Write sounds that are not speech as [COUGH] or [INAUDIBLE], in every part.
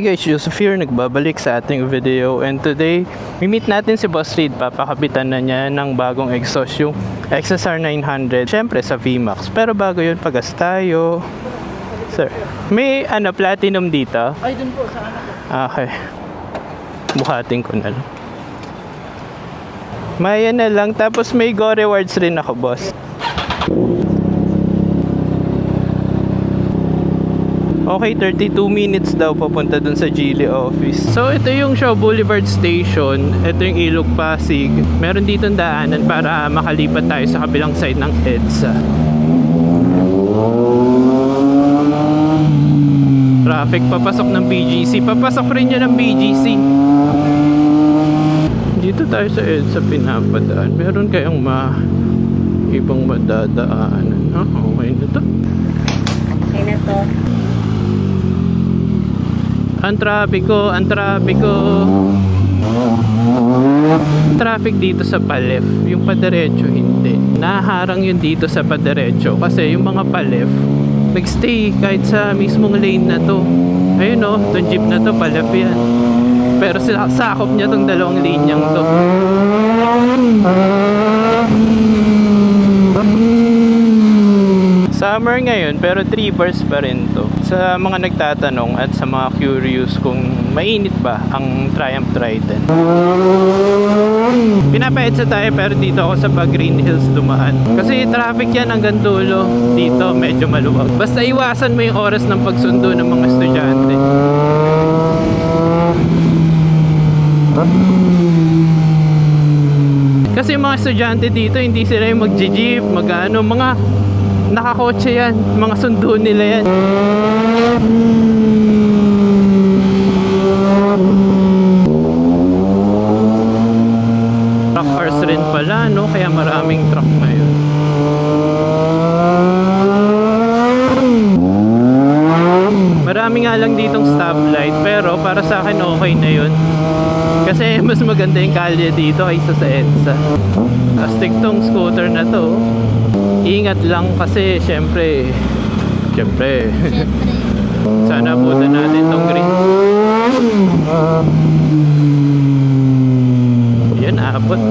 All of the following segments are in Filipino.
Hi guys, Yusuf here, nagbabalik sa ating video and today, meet natin si Boss Reed, papakapitan na niya ng bagong exhaust yung XSR 900, syempre sa VMAX. Pero bago yun, pagas tayo. Sir, may ano, platinum dito? Ay, dun po, sa anak ko. Okay. Buhatin ko na lang. Maya na lang, tapos may Go Rewards rin ako, boss. Okay, 32 minutes daw papunta dun sa Geely office. So, ito yung Shaw Boulevard Station. Ito yung Ilog Pasig. Meron dito daanan para makalipat tayo sa kabilang side ng EDSA. Traffic papasok ng BGC. Papasok rin yun ng BGC. Dito tayo sa EDSA pinapadaan. Meron kayong ma ibang madadaanan. Ah, okay na to. Okay na to. Ang trapiko, ang trapiko. Traffic dito sa palef, yung padiretso hindi. Naharang yun dito sa padiretso kasi yung mga palef nagstay kahit sa mismong lane na to. Ayun oh, tong jeep na to palef yan. Pero sakop niya tong dalawang linyang to. Summer ngayon pero 3 bars pa rin to. Sa mga nagtatanong at sa mga curious kung mainit ba ang Triumph Trident. Pinapaedsa tayo pero dito ako sa pag Green Hills dumaan. Kasi traffic yan hanggang dulo. Dito medyo maluwag. Basta iwasan mo yung oras ng pagsundo ng mga estudyante. Kasi yung mga estudyante dito, hindi sila yung mag-jeep, mag-ano, mga nakakotse yan, mga sundo nila yan. Truck cars rin pala, no? Kaya maraming truck ngayon. Marami nga lang ditong stoplight, pero para sa akin okay na yun. Kasi [LAUGHS] mas maganda yung kalye dito kaysa sa EDSA. Astig tong scooter na to. Ingat lang kasi syempre, syempre, [LAUGHS] sana abutan natin tong green. Yan, abot.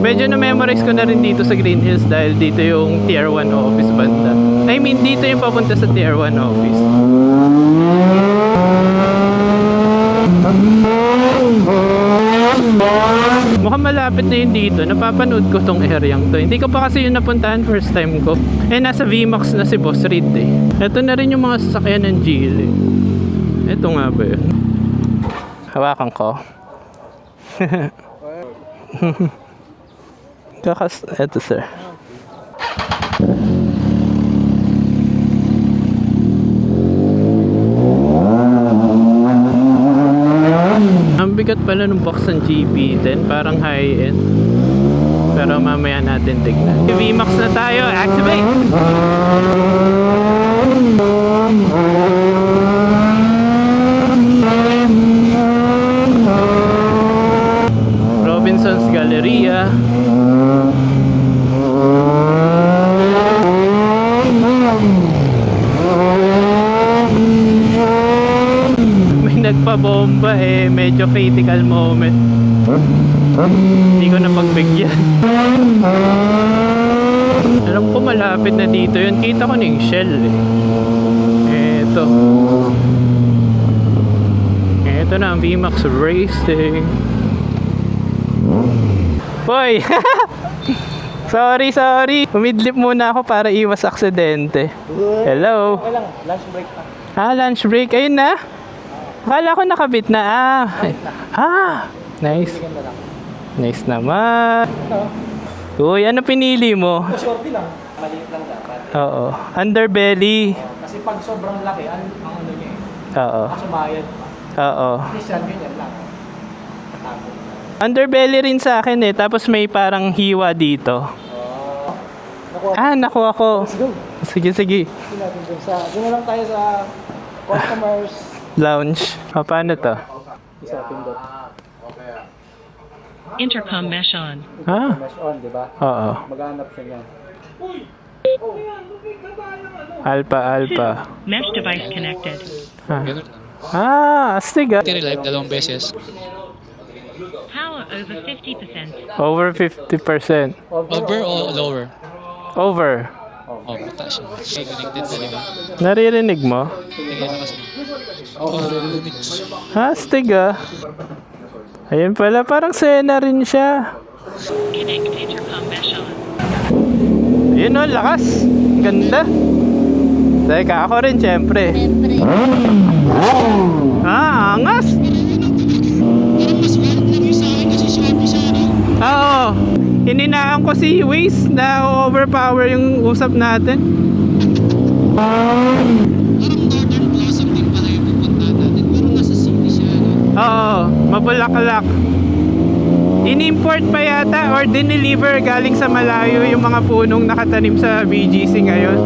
Medyo na-memorize ko na rin dito sa Green Hills dahil dito yung Tier 1 office banda. I mean, dito yung papunta sa Tier 1 office. Malapit na yun dito. Napapanood ko tong areang to. Hindi ko pa kasi yun napuntahan first time ko. Eh, nasa VMAX na si Boss Reed eh. Ito na rin yung mga sasakyan ng Geely. Ito nga ba yun? Hawakan ko. [LAUGHS] Kakas... Ito sir. Bigat pala ng box ng GP10, parang high-end. Pero mamaya natin tignan. VMAX na tayo, activate! Eh, medyo critical moment. Hindi ko na pagbigyan. Alam ko malapit na dito yun. Kita ko na yung shell eh. Eto. Eto na ang VMAX Racing. Hoy! [LAUGHS] sorry, sorry. Umidlip muna ako para iwas aksidente. Hello. Lunch break pa. Ah, lunch break. Ayun na. Akala ko nakabit na. Ah. Ah. Nice. Nice naman. Uy, ano pinili mo? shorty lang. Maliit lang dapat. Oo. Underbelly. Kasi pag sobrang laki, ang, ang ano niya eh. Oo. Kasumayad pa. Oo. Yan, ganyan lang. Underbelly rin sa akin eh. Tapos may parang hiwa dito. Oh. Nakuha. Ah, nakuha ko. Let's go. Sige, sige. Hindi natin dun sa, dun lang tayo sa customers. Lounge. O, paano to? Intercom mesh on. Ah. Mesh on, di ba? Oo. Maghanap siya niyan. Alpha, alpha. Mesh device connected. Ah. Ah, astig ah. Battery life, dalawang beses. Power over 50%. Over 50%. Over o lower? Over. Oh, mataas siya. Okay, connected na, di ba? Naririnig mo? Tingnan na kasi. Oh, narinig. Ah, astig ah. Ayun pala, parang Sena rin siya. On. Ayun oh, lakas. Ganda. Teka, ako rin syempre. Ah, angas. Oo. Hininaan ko si Waze na overpower yung usap natin. Oo, mabulaklak. In-import pa yata or dineliver galing sa malayo yung mga punong nakatanim sa BGC ngayon.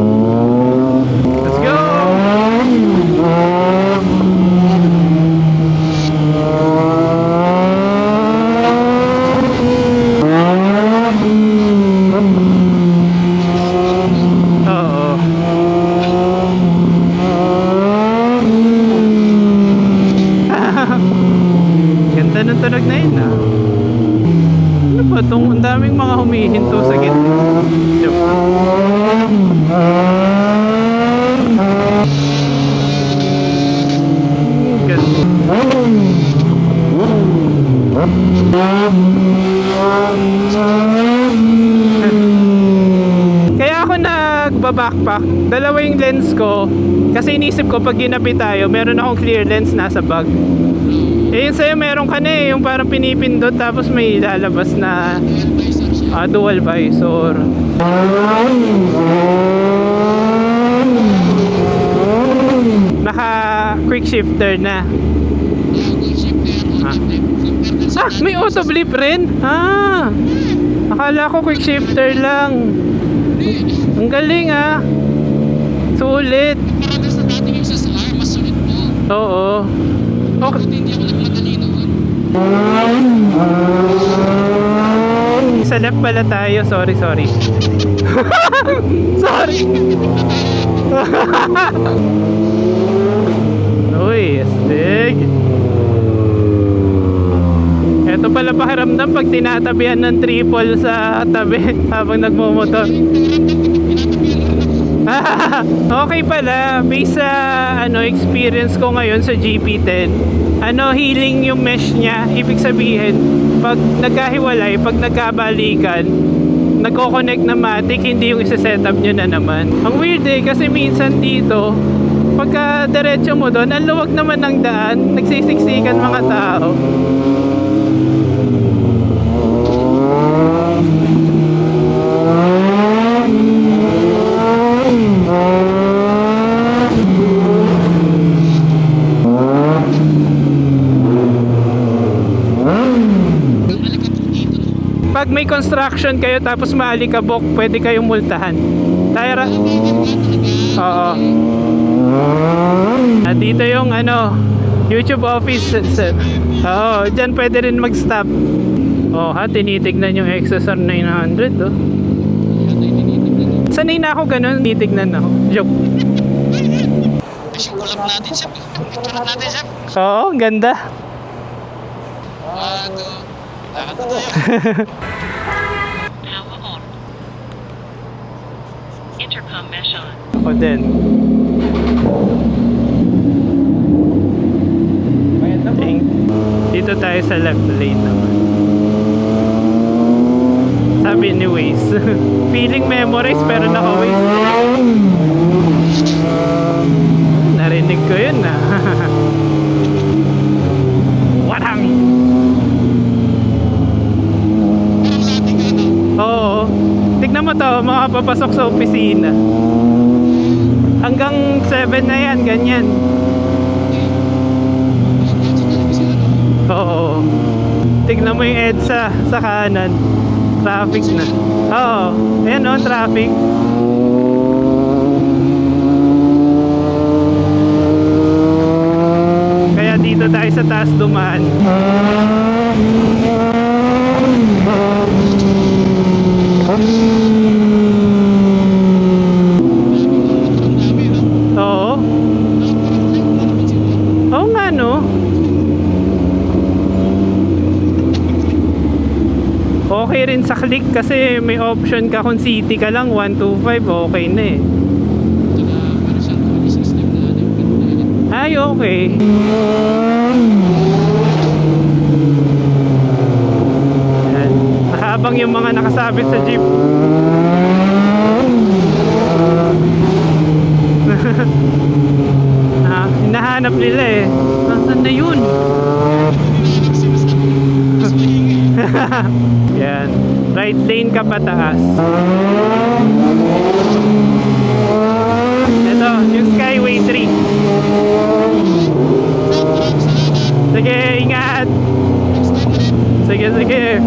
Let's go! Oo. Ganda ng tunog na yun ah. Ano ba itong ang daming mga humihinto sa gitna? Ganda. Kaya ako nagba-backpack. Dalawa yung lens ko. Kasi inisip ko pag ginapit tayo, meron akong clear lens nasa bag. Eh yun sa'yo meron ka na eh, yung parang pinipindot tapos may lalabas na ah, dual visor. Naka quick shifter na. Ah, ah may auto blip rin? Ah, akala ko quick shifter lang. Ang galing ah. Sulit. Parang sa dati yung sa SR, mas sulit po. Oo. Okay. Hindi ako nagmadali noon. Sa left pala tayo. Sorry, sorry. [LAUGHS] sorry. [LAUGHS] Uy, astig. Ito pala pakiramdam pag tinatabihan ng triple sa tabi [LAUGHS] habang nagmumotor. [LAUGHS] okay pala, based sa ano experience ko ngayon sa GP10, ano healing yung mesh niya, ibig sabihin, pag nagkahiwalay, pag nagkabalikan, nagko-connect na matic, hindi yung isa-setup nyo na naman. Ang weird eh, kasi minsan dito, pagka diretso mo doon, ang luwag naman ng daan, nagsisiksikan mga tao. Pag may construction kayo tapos maalikabok, pwede kayong multahan. Tyra. Oo. At dito yung ano, YouTube office. Oo, dyan pwede rin mag-stop. Oh, ha, tinitignan yung XSR 900, oh. Sanay na ako ganun, tinitignan ako. Joke. Kasi kulap natin siya. Picture natin siya. Oo, ganda. One, two. Lakad na. Intercom mesh on. Ako din. Dito tayo sa left lane naman. Sabi ni Waze. [LAUGHS] Feeling memorize pero naka-Waze. Narinig ko yun ah. [LAUGHS] Watang! Oo. Mo to, makapapasok sa opisina. Hanggang 7 na yan, ganyan. Oo. Tignan mo yung EDSA sa kanan. Traffic na. Oo. Ayan o, traffic. Kaya dito tayo sa taas dumaan. Huh? Oo. Oo nga, no? Okay rin sa click kasi may option ka kung city ka lang, 125, okay na eh. Ay, okay. Nakaabang yung mga nakasabit sa jeep. [LAUGHS] ah, hinahanap nila eh. Nasaan na yun? [LAUGHS] Yan. Right lane ka pataas. Ito, yung Skyway 3. Sige, ingat. Sige, sige.